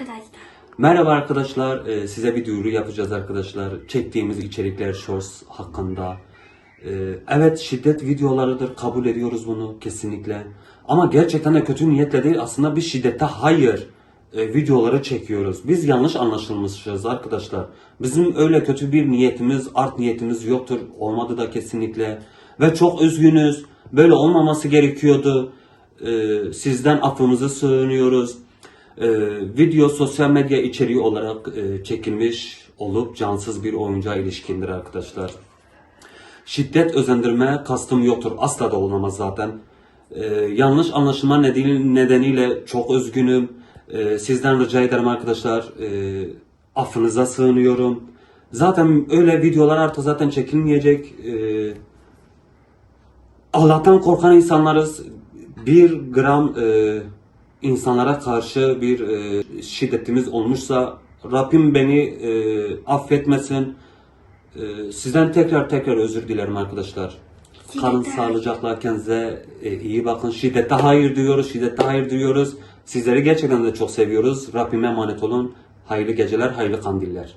arkadaşlar. Merhaba arkadaşlar, Ee, size bir duyuru yapacağız arkadaşlar. Çektiğimiz içerikler shorts hakkında. Ee, evet şiddet videolarıdır, kabul ediyoruz bunu kesinlikle. Ama gerçekten de kötü niyetle değil, aslında bir şiddete hayır e, videoları çekiyoruz. Biz yanlış anlaşılmışız arkadaşlar. Bizim öyle kötü bir niyetimiz, art niyetimiz yoktur. Olmadı da kesinlikle. Ve çok üzgünüz. Böyle olmaması gerekiyordu. Ee, sizden affımızı sığınıyoruz. Ee, video sosyal medya içeriği olarak e, çekilmiş olup cansız bir oyuncağa ilişkindir arkadaşlar. Şiddet özendirme kastım yoktur. Asla da olamaz zaten. Ee, yanlış anlaşılma nedeni- nedeniyle çok üzgünüm. Ee, sizden rica ederim arkadaşlar. E, affınıza sığınıyorum. Zaten öyle videolar artık zaten çekilmeyecek. Ee, Allah'tan korkan insanlarız. Bir gram e, insanlara karşı bir e, şiddetimiz olmuşsa Rabbim beni e, affetmesin. E, sizden tekrar tekrar özür dilerim arkadaşlar. Kalın sağlıcakla kendinize e, iyi bakın. Şiddete hayır diyoruz, şiddete hayır diyoruz. Sizleri gerçekten de çok seviyoruz. Rabbime emanet olun. Hayırlı geceler, hayırlı kandiller.